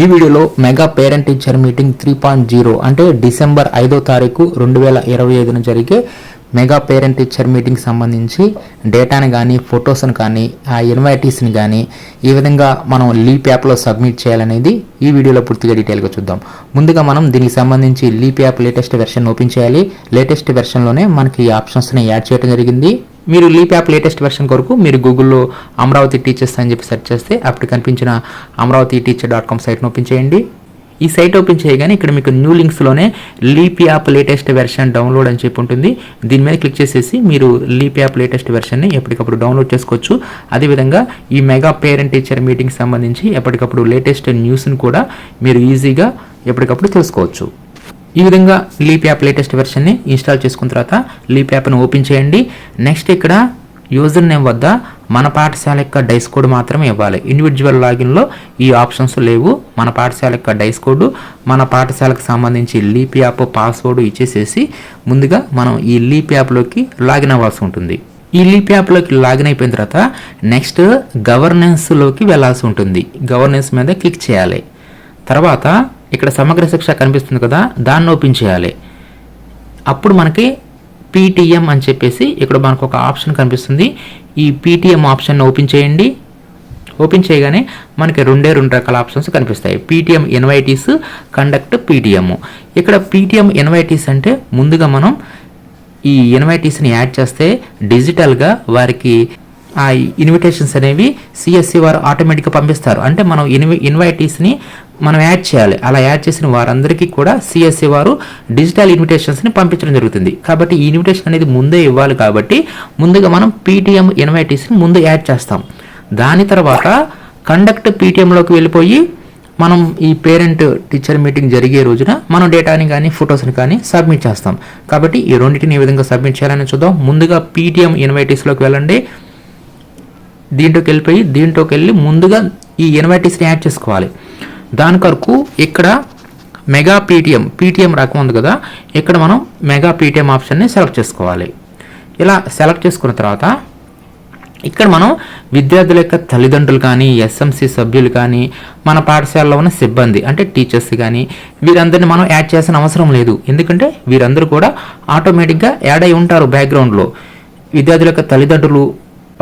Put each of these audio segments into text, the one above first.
ఈ వీడియోలో mega parent teacher meeting three point zero అంటే డిసెంబర్ ఐదో తారీఖు రెండు వేల ఇరవై ఐదున జరిగే మెగా పేరెంట్ టీచర్ మీటింగ్ సంబంధించి డేటాని కానీ ఫొటోస్ని కానీ ఆ ఇన్వైటీస్ని కానీ ఈ విధంగా మనం లీప్ యాప్లో సబ్మిట్ చేయాలనేది ఈ వీడియోలో పూర్తిగా డీటెయిల్గా చూద్దాం. ముందుగా మనం దీనికి సంబంధించి Leap app latest version open చేయాలి. లేటెస్ట్ వెర్షన్లోనే మనకి ఈ ఆప్షన్స్ని యాడ్ చేయడం జరిగింది. మీరు లీప్ యాప్ లేటెస్ట్ వెర్షన్ కొరకు మీరు గూగుల్లో అమరావతి టీచర్స్ అని చెప్పి సెర్చ్ చేస్తే అప్పుడు కనిపించిన అమరావతి టీచర్ డాట్ కామ్ సైట్ని ఓపెన్ చేయండి. ఈ సైట్ ఓపెన్ చేయగానే ఇక్కడ మీకు new లింక్స్లోనే Leap app latest version download అని చెప్పి ఉంటుంది. దీని మీద క్లిక్ చేసేసి మీరు లీప్ యాప్ లేటెస్ట్ వెర్షన్ని ఎప్పటికప్పుడు డౌన్లోడ్ చేసుకోవచ్చు. అదేవిధంగా ఈ మెగా పేరెంట్ టీచర్ మీటింగ్ సంబంధించి ఎప్పటికప్పుడు లేటెస్ట్ న్యూస్ని కూడా మీరు ఈజీగా ఎప్పటికప్పుడు తెలుసుకోవచ్చు. ఈ విధంగా లీప్ యాప్ లేటెస్ట్ వెర్షన్ని ఇన్స్టాల్ చేసుకున్న తర్వాత లీప్ యాప్ను ఓపెన్ చేయండి. నెక్స్ట్ ఇక్కడ యూజర్ నేమ్ వద్ద మన పాఠశాల యొక్క డైస్ కోడ్ మాత్రమే ఇవ్వాలి. ఇండివిజువల్ లాగిన్లో ఈ ఆప్షన్స్ లేవు. మన పాఠశాల యొక్క డైస్ కోడ్ మన పాఠశాలకు సంబంధించి లీప్ యాప్ పాస్వర్డ్ ఇచ్చేసేసి ముందుగా మనం ఈ లీప్ యాప్లోకి లాగిన్ అవ్వాల్సి ఉంటుంది. ఈ లీప్ యాప్లోకి లాగిన్ అయిపోయిన తర్వాత నెక్స్ట్ గవర్నెన్స్లోకి వెళ్ళాల్సి ఉంటుంది. గవర్నెన్స్ మీద క్లిక్ చేయాలి. తర్వాత ఇక్కడ సమగ్ర శిక్ష కనిపిస్తుంది కదా దాన్ని ఓపెన్ చేయాలి. అప్పుడు మనకి పీటీఎం అని చెప్పేసి ఇక్కడ మనకు ఒక ఆప్షన్ కనిపిస్తుంది. ఈ పీటీఎం ఆప్షన్ ఓపెన్ చేయండి. ఓపెన్ చేయగానే మనకి రెండే రెండు రకాల ఆప్షన్స్ కనిపిస్తాయి. పీటీఎం ఎన్వైటీస్ కండక్ట్ పీటీఎం ఇక్కడ పీటీఎం ఎన్వైటీస్ అంటే ముందుగా మనం ఈ ఇన్వైటీస్ని యాడ్ చేస్తే డిజిటల్గా వారికి ఆ ఇన్విటేషన్స్ అనేవి సిఎస్సి వారు ఆటోమేటిక్గా పంపిస్తారు. అంటే మనం ఇన్వి ఇన్వైటీస్ని మనం యాడ్ చేయాలి. అలా యాడ్ చేసిన వారందరికీ కూడా సిఎస్సి వారు డిజిటల్ ఇన్విటేషన్స్ని పంపించడం జరుగుతుంది. కాబట్టి ఈ ఇన్విటేషన్ అనేది ముందే ఇవ్వాలి కాబట్టి ముందుగా మనం పీటీఎం ఇన్వైటీస్ని ముందు యాడ్ చేస్తాం. దాని తర్వాత కండక్ట్ పీటీఎంలోకి వెళ్ళిపోయి మనం ఈ పేరెంట్ టీచర్ మీటింగ్ జరిగే రోజున మనం డేటాని కానీ ఫొటోస్ని కానీ సబ్మిట్ చేస్తాం. కాబట్టి ఈ రెండింటిని ఏ విధంగా సబ్మిట్ చేయాలని చూద్దాం. ముందుగా పీటీఎం ఇన్వైటీస్లోకి వెళ్ళండి. దీంట్లోకి వెళ్ళిపోయి దీంట్లోకి వెళ్ళి ముందుగా ఈ ఇన్వైటీస్ని యాడ్ చేసుకోవాలి. దాని కొరకు ఇక్కడ మెగా పీటీఎం పీటీఎం రకం ఉంది కదా ఇక్కడ మనం మెగా పీటీఎం ఆప్షన్ని సెలెక్ట్ చేసుకోవాలి. ఇలా సెలెక్ట్ చేసుకున్న తర్వాత ఇక్కడ మనం విద్యార్థుల యొక్క తల్లిదండ్రులు కానీ ఎస్ఎంసి సభ్యులు కానీ మన పాఠశాలలో ఉన్న సిబ్బంది అంటే టీచర్స్ కానీ వీరందరిని మనం యాడ్ చేసిన అవసరం లేదు. ఎందుకంటే వీరందరూ కూడా ఆటోమేటిక్గా యాడ్ అయి ఉంటారు బ్యాక్గ్రౌండ్లో. విద్యార్థుల యొక్క తల్లిదండ్రులు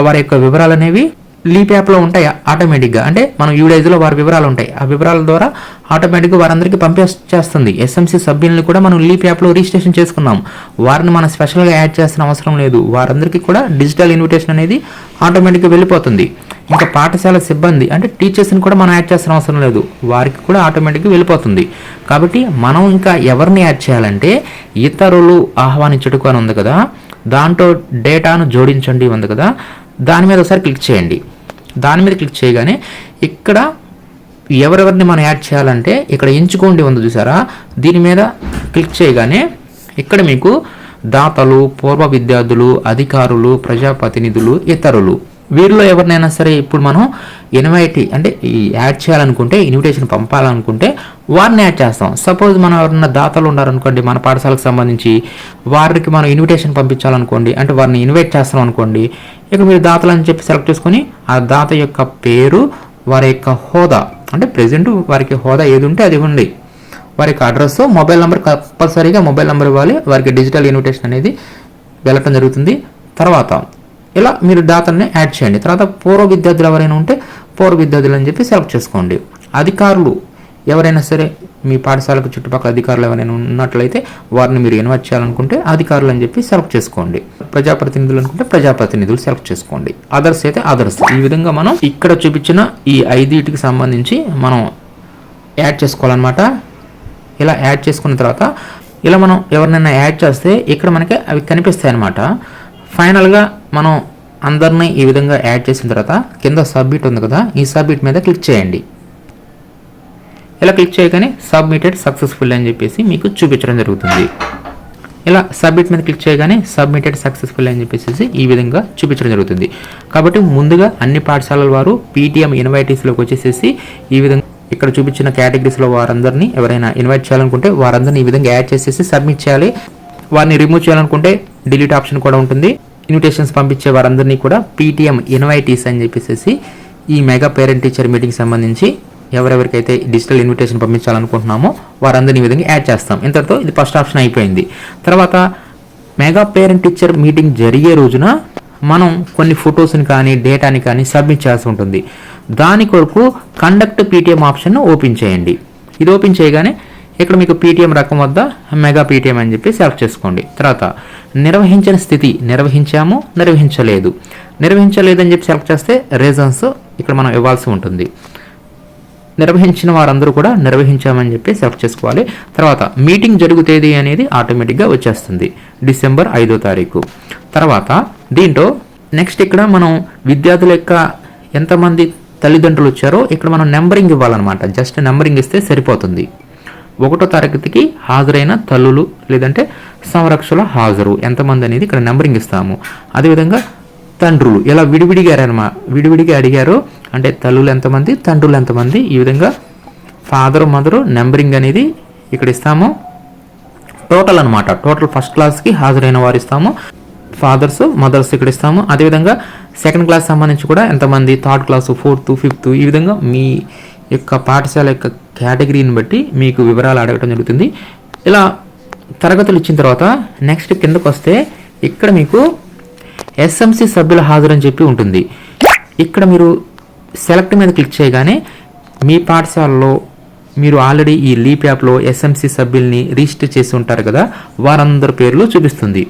వారి యొక్క వివరాలు అనేవి లీప్ యాప్లో ఉంటాయి ఆటోమేటిక్గా. అంటే మనం యూడైజ్లో వారి వివరాలు ఉంటాయి. ఆ వివరాల ద్వారా ఆటోమేటిక్గా వారందరికీ పంపించేస్తుంది ఎస్ఎంసీ సభ్యుల్ని కూడా మనం లీప్ యాప్లో రిజిస్ట్రేషన్ చేసుకున్నాం. వారిని మనం స్పెషల్గా యాడ్ చేసిన అవసరం లేదు. వారందరికీ కూడా డిజిటల్ ఇన్విటేషన్ అనేది ఆటోమేటిక్గా వెళ్ళిపోతుంది. ఇంకా పాఠశాల సిబ్బంది అంటే టీచర్స్ని కూడా మనం యాడ్ చేసిన అవసరం లేదు. వారికి కూడా ఆటోమేటిక్గా వెళ్ళిపోతుంది. కాబట్టి మనం ఇంకా ఎవరిని యాడ్ చేయాలంటే ఇతరులు ఆహ్వానించుటకు అని ఉంది కదా. దాంట్లో డేటాను జోడించండి ఉంది కదా. దాని మీద ఒకసారి క్లిక్ చేయండి. దాని మీద క్లిక్ చేయగానే ఇక్కడ ఎవరెవరిని మనం యాడ్ చేయాలంటే ఇక్కడ ఎంచుకోండి ఉంది చూసారా? దీని మీద క్లిక్ చేయగానే ఇక్కడ మీకు దాతలు పూర్వ విద్యార్థులు అధికారులు ప్రజాప్రతినిధులు ఇతరులు. వీరిలో ఎవరినైనా సరే ఇప్పుడు మనం ఇన్వైటీ అంటే ఈ యాడ్ చేయాలనుకుంటే ఇన్విటేషన్ పంపాలనుకుంటే వారిని యాడ్ చేస్తాం. సపోజ్ మనం ఎవరన్నా దాతలు ఉన్నారనుకోండి మన పాఠశాలకు సంబంధించి వారికి మనం ఇన్విటేషన్ పంపించాలనుకోండి అంటే వారిని ఇన్వైట్ చేస్తాం అనుకోండి ఇక మీరు దాతలు అని చెప్పి సెలెక్ట్ చేసుకొని ఆ దాత యొక్క పేరు వారి యొక్క హోదా అంటే ప్రెసెంట్ వారికి హోదా ఏది ఉంటే అది ఉండి వారి యొక్క అడ్రస్ మొబైల్ నెంబర్ కంపల్సరీగా మొబైల్ నెంబర్ ఇవ్వాలి. వారికి డిజిటల్ ఇన్విటేషన్ అనేది వెళ్ళటం జరుగుతుంది. తర్వాత ఇలా మీరు డాటాని యాడ్ చేయండి. తర్వాత పూర్వ విద్యార్థులు ఎవరైనా ఉంటే పూర్వ విద్యార్థులు అని చెప్పి సెలెక్ట్ చేసుకోండి. అధికారులు ఎవరైనా సరే మీ పాఠశాలకు చుట్టుపక్కల అధికారులు ఎవరైనా ఉన్నట్లయితే వారిని మీరు ఇన్వైట్ చేయాలనుకుంటే అధికారులు అని చెప్పి సెలెక్ట్ చేసుకోండి. ప్రజాప్రతినిధులు అనుకుంటే ప్రజాప్రతినిధులు సెలెక్ట్ చేసుకోండి. అదర్స్ అయితే అదర్స్ ఈ విధంగా మనం ఇక్కడ చూపించిన ఈ ఐదుటికి సంబంధించి మనం యాడ్ చేసుకోవాలన్నమాట. ఇలా యాడ్ చేసుకున్న తర్వాత ఇలా మనం ఎవరినైనా యాడ్ చేస్తే ఇక్కడ మనకి అవి కనిపిస్తాయి అన్నమాట ఫైనల్గా మనం అందరినీ ఈ విధంగా యాడ్ చేసిన తర్వాత కింద సబ్మిట్ ఉంది కదా ఈ సబ్మిట్ మీద క్లిక్ చేయండి. ఇలా క్లిక్ చేయగానే సబ్మిటెడ్ సక్సెస్ఫుల్ అని చెప్పేసి మీకు చూపించడం జరుగుతుంది. ఇలా సబ్మిట్ మీద క్లిక్ చేయగానే సబ్మిటెడ్ సక్సెస్ఫుల్ అని చెప్పేసి ఈ విధంగా చూపించడం జరుగుతుంది. కాబట్టి ముందుగా అన్ని పాఠశాలల వారు పీటీఎం ఇన్వైటీస్లోకి వచ్చేసేసి ఈ విధంగా ఇక్కడ చూపించిన కేటగిరీస్లో వారందరినీ ఎవరైనా ఇన్వైట్ చేయాలనుకుంటే వారందరినీ ఈ విధంగా యాడ్ చేసేసి సబ్మిట్ చేయాలి. వారిని రిమూవ్ చేయాలనుకుంటే డిలీట్ ఆప్షన్ కూడా ఉంటుంది. ఇన్విటేషన్స్ పంపించే వారందరినీ కూడా పీటీఎం ఇన్వైటీస్ అని చెప్పేసి ఈ మెగా పేరెంట్ టీచర్ మీటింగ్ సంబంధించి ఎవరెవరికైతే డిజిటల్ ఇన్విటేషన్ పంపించాలనుకుంటున్నామో వారందరినీ విధంగా యాడ్ చేస్తాం. ఇంతటితో ఇది ఫస్ట్ ఆప్షన్ అయిపోయింది. తర్వాత మెగా పేరెంట్ టీచర్ మీటింగ్ జరిగే రోజున మనం కొన్ని ఫొటోస్ని కానీ డేటాని కానీ సబ్మిట్ చేయాల్సి ఉంటుంది. దాని కొరకు కండక్ట్ పీటీఎం ఆప్షన్ను ఓపెన్ చేయండి. ఇది ఓపెన్ చేయగానే ఇక్కడ మీకు పీటీఎం రకం వద్ద మెగా పీటీఎం అని చెప్పి సెలెక్ట్ చేసుకోండి. తర్వాత నిర్వహించిన స్థితి నిర్వహించాము నిర్వహించలేదు. నిర్వహించలేదని చెప్పి సెలెక్ట్ చేస్తే రీజన్స్ ఇక్కడ మనం ఇవ్వాల్సి ఉంటుంది. నిర్వహించిన వారందరూ కూడా నిర్వహించామని చెప్పి సెలెక్ట్ చేసుకోవాలి. తర్వాత మీటింగ్ జరుగుతేది అనేది ఆటోమేటిక్గా వచ్చేస్తుంది. డిసెంబర్ ఐదో తారీఖు. తర్వాత దీంట్లో నెక్స్ట్ ఇక్కడ మనం విద్యార్థుల యొక్క ఎంతమంది తల్లిదండ్రులు వచ్చారో ఇక్కడ మనం నెంబరింగ్ ఇవ్వాలన్నమాట. జస్ట్ నెంబరింగ్ ఇస్తే సరిపోతుంది. ఒకటో తరగతికి హాజరైన తల్లులు లేదంటే సంరక్షకుల హాజరు. ఎంతమంది అనేది ఇక్కడ నెంబరింగ్ ఇస్తాము. అదేవిధంగా తండ్రులు. ఇలా విడివిడిగా అడిగారనమా విడివిడిగా అడిగారు అంటే తల్లులు ఎంతమంది తండ్రులు ఎంతమంది? ఈ విధంగా ఫాదర్ మదర్ నెంబరింగ్ అనేది ఇక్కడ ఇస్తాము. టోటల్ అనమాట టోటల్ ఫస్ట్ క్లాస్కి హాజరైన వారు ఇస్తాము. ఫాదర్స్ మదర్స్ ఇక్కడ ఇస్తాము. అదేవిధంగా సెకండ్ క్లాస్ సంబంధించి కూడా ఎంతమంది? థర్డ్ క్లాసు ఫోర్త్ ఫిఫ్త్ ఈ విధంగా మీ యొక్క పాఠశాల యొక్క కేటగిరీని బట్టి మీకు వివరాలు అడగటం జరుగుతుంది. ఇలా తరగతులు ఇచ్చిన తర్వాత నెక్స్ట్ కిందకు వస్తే ఇక్కడ మీకు ఎస్ఎంసి సభ్యుల హాజరని చెప్పి ఉంటుంది. ఇక్కడ మీరు సెలెక్ట్ మీద క్లిక్ చేయగానే మీ పాఠశాలలో మీరు ఆల్రెడీ ఈ లీప్ యాప్లో ఎస్ఎంసి సభ్యుల్ని రిజిస్టర్ చేసి ఉంటారు కదా వారందరి పేర్లు చూపిస్తుంది.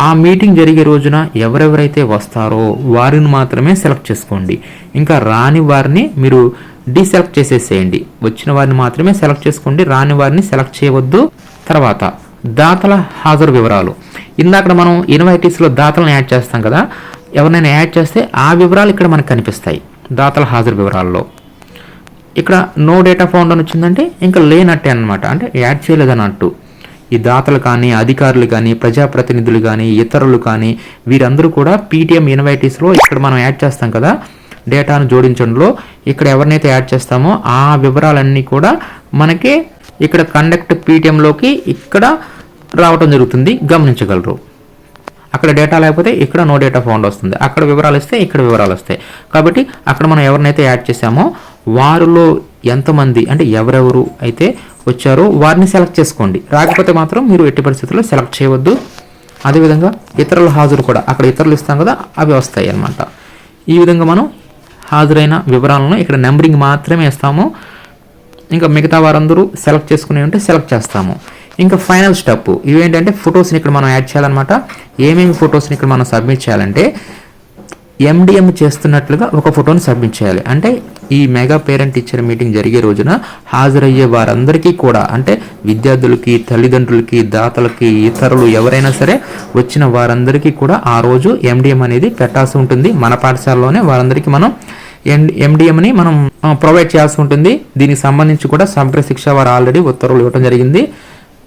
ఆ మీటింగ్ జరిగే రోజున ఎవరెవరైతే వస్తారో వారిని మాత్రమే సెలెక్ట్ చేసుకోండి. ఇంకా రాని వారిని మీరు డీసెలెక్ట్ చేసేసేయండి. వచ్చిన వారిని మాత్రమే సెలెక్ట్ చేసుకోండి. రాని వారిని సెలెక్ట్ చేయవద్దు. తర్వాత దాతల హాజరు వివరాలు. ఇందాక మనం ఇన్వైటీస్లో దాతలను యాడ్ చేస్తాం కదా ఎవరినైనా యాడ్ చేస్తే ఆ వివరాలు ఇక్కడ మనకు కనిపిస్తాయి. దాతల హాజరు వివరాల్లో. ఇక్కడ నో డేటా ఫౌండ్ అని వచ్చిందంటే ఇంకా లేనట్టే అన్నమాట. అంటే యాడ్ చేయలేదన్నట్టు. ఈ దాతలు కానీ అధికారులు కానీ ప్రజాప్రతినిధులు కానీ ఇతరులు కానీ వీరందరూ కూడా పీటీఎం ఇన్వైటీస్లో ఇక్కడ మనం యాడ్ చేస్తాం కదా డేటాను జోడించడంలో. ఇక్కడ ఎవరినైతే యాడ్ చేస్తామో ఆ వివరాలన్నీ కూడా మనకి ఇక్కడ కండక్ట్ పీటీఎంలోకి ఇక్కడ రావటం జరుగుతుంది. గమనించగలరు. అక్కడ డేటా లేకపోతే ఇక్కడ నో డేటా ఫౌండ్ వస్తుంది. అక్కడ వివరాలు ఇస్తే ఇక్కడ వివరాలు వస్తాయి. కాబట్టి అక్కడ మనం ఎవరినైతే యాడ్ చేసామో వారిలో ఎంతమంది అంటే ఎవరెవరు అయితే వచ్చారో వారిని సెలెక్ట్ చేసుకోండి. రాకపోతే మాత్రం మీరు ఎట్టి పరిస్థితుల్లో సెలెక్ట్ చేయవద్దు. అదేవిధంగా ఇతరుల హాజరు కూడా అక్కడ ఇతరులు ఇస్తాం కదా అవి వస్తాయి అన్నమాట. ఈ విధంగా మనం హాజరైన వివరాలను ఇక్కడ నెంబరింగ్ మాత్రమే ఇస్తాము. ఇంకా మిగతా వారందరూ సెలెక్ట్ చేసుకునే ఉంటే సెలెక్ట్ చేస్తాము. ఇంకా ఫైనల్ స్టెప్ ఇవేంటంటే ఫొటోస్ని ఇక్కడ మనం యాడ్ చేయాలన్నమాట. ఏమేమి ఫొటోస్ని ఇక్కడ మనం సబ్మిట్ చేయాలంటే ఎండిఎం చేస్తున్నట్లుగా ఒక ఫోటోని సబ్మిట్ చేయాలి. అంటే ఈ మెగా పేరెంట్ టీచర్ మీటింగ్ జరిగే రోజున హాజరయ్యే వారందరికీ కూడా అంటే విద్యార్థులకి తల్లిదండ్రులకి దాతలకి ఇతరులు ఎవరైనా సరే వచ్చిన వారందరికీ కూడా ఆ రోజు ఎండిఎం అనేది పెట్టాల్సి ఉంటుంది. మన పాఠశాలలోనే వారందరికీ మనం ఎండిఎంని మనం ప్రొవైడ్ చేయాల్సి ఉంటుంది. దీనికి సంబంధించి కూడా సమగ్ర శిక్ష వారు ఆల్రెడీ ఉత్తర్వులు ఇవ్వడం జరిగింది.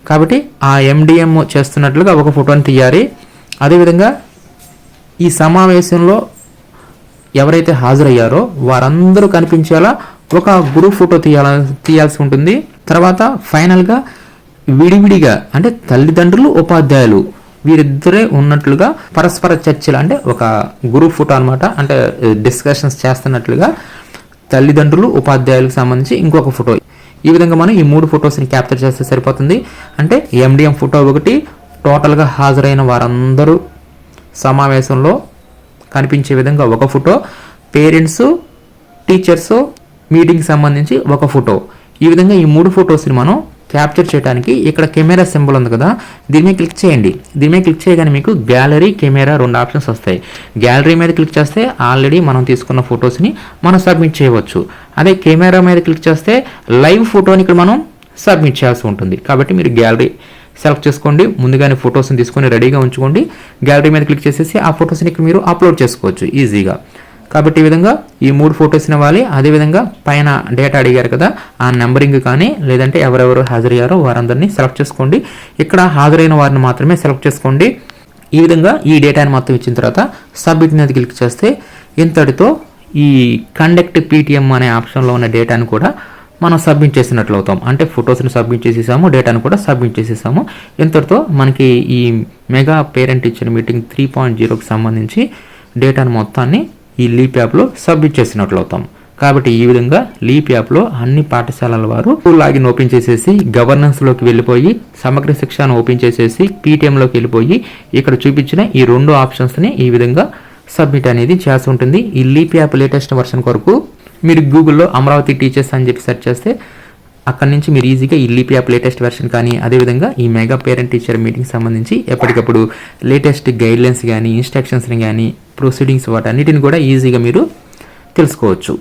కాబట్టి ఆ ఎండిఎం చేస్తున్నట్లుగా ఒక ఫోటోని తీయాలి. అదేవిధంగా ఈ సమావేశంలో ఎవరైతే హాజరయ్యారో వారందరూ కనిపించేలా ఒక గ్రూప్ ఫోటో తీయాల తీయాల్సి ఉంటుంది. తర్వాత ఫైనల్గా విడివిడిగా అంటే తల్లిదండ్రులు ఉపాధ్యాయులు వీరిద్దరే ఉన్నట్లుగా పరస్పర చర్చలు అంటే ఒక గ్రూప్ ఫోటో అనమాట అంటే డిస్కషన్స్ చేస్తున్నట్లుగా తల్లిదండ్రులు ఉపాధ్యాయులకు సంబంధించి ఇంకొక ఫోటో ఈ విధంగా మనం ఈ మూడు ఫొటోస్ని క్యాప్చర్ చేస్తే సరిపోతుంది. అంటే ఎండిఎం ఫోటో ఒకటి టోటల్గా హాజరైన వారందరూ సమావేశంలో కనిపించే విధంగా ఒక ఫోటో పేరెంట్స్ టీచర్స్ మీటింగ్కి సంబంధించి ఒక ఫోటో. ఈ విధంగా ఈ మూడు ఫొటోస్ని మనం క్యాప్చర్ చేయడానికి ఇక్కడ కెమెరా సింబల్ ఉంది కదా దీని మీద క్లిక్ చేయండి. దీని మీద క్లిక్ చేయగానే మీకు గ్యాలరీ కెమెరా రెండు ఆప్షన్స్ వస్తాయి. గ్యాలరీ మీద క్లిక్ చేస్తే ఆల్రెడీ మనం తీసుకున్న ఫొటోస్ని మనం సబ్మిట్ చేయవచ్చు. అదే కెమెరా మీద క్లిక్ చేస్తే లైవ్ ఫోటోని ఇక్కడ మనం సబ్మిట్ చేయాల్సి ఉంటుంది. కాబట్టి మీరు గ్యాలరీ సెలెక్ట్ చేసుకోండి. ముందుగానే ఫొటోస్ని తీసుకొని రెడీగా ఉంచుకోండి. గ్యాలరీ మీద క్లిక్ చేసేసి ఆ ఫొటోస్ని ఇక్కడ మీరు అప్లోడ్ చేసుకోవచ్చు. ఈజీగా. కాబట్టి ఈ విధంగా ఈ మూడు ఫొటోస్ని ఇవ్వాలి. అదేవిధంగా పైన డేటా అడిగారు కదా ఆ నెంబరింగ్ కానీ లేదంటే ఎవరెవరు హాజరయ్యారో వారందరినీ సెలెక్ట్ చేసుకోండి. ఇక్కడ హాజరైన వారిని మాత్రమే సెలెక్ట్ చేసుకోండి. ఈ విధంగా ఈ డేటాని మొత్తం ఇచ్చిన తర్వాత సబ్మిట్ మీద క్లిక్ చేస్తే ఇంతటితో ఈ కండక్ట్ పీటీఎం అనే ఆప్షన్లో ఉన్న డేటాను కూడా మనం సబ్మిట్ చేసినట్లు అవుతాం. అంటే ఫొటోస్ని సబ్మిట్ చేసేసాము డేటాను కూడా సబ్మిట్ చేసేసాము. ఇంతటితో మనకి ఈ mega parent teacher meeting three point జీరోకి సంబంధించి డేటాను మొత్తాన్ని ఈ లీప్ యాప్లో సబ్మిట్ చేసినట్లు అవుతాం. కాబట్టి ఈ విధంగా లీప్ యాప్లో అన్ని పాఠశాలల వారు లాగిన్ ఓపెన్ చేసేసి గవర్నెన్స్లోకి వెళ్ళిపోయి సమగ్ర శిక్షను ఓపెన్ చేసేసి పీటీఎంలోకి వెళ్ళిపోయి ఇక్కడ చూపించిన ఈ రెండు ఆప్షన్స్ని ఈ విధంగా సబ్మిట్ అనేది చేసి ఉంటుంది. ఈ లీప్ యాప్ లేటెస్ట్ వర్షన్ కొరకు మీరు గూగుల్లో అమరావతి టీచర్స్ అని చెప్పి సెర్చ్ చేస్తే అక్కడ నుంచి మీరు ఈజీగా ఈ లీపీ యాప్ లేటెస్ట్ వెర్షన్ కానీ అదేవిధంగా ఈ మెగా పేరెంట్ టీచర్ మీటింగ్ సంబంధించి ఎప్పటికప్పుడు లేటెస్ట్ గైడ్లైన్స్ కానీ ఇన్స్ట్రక్షన్స్ని కానీ ప్రొసీడింగ్స్ వాటన్నిటిని కూడా ఈజీగా మీరు తెలుసుకోవచ్చు.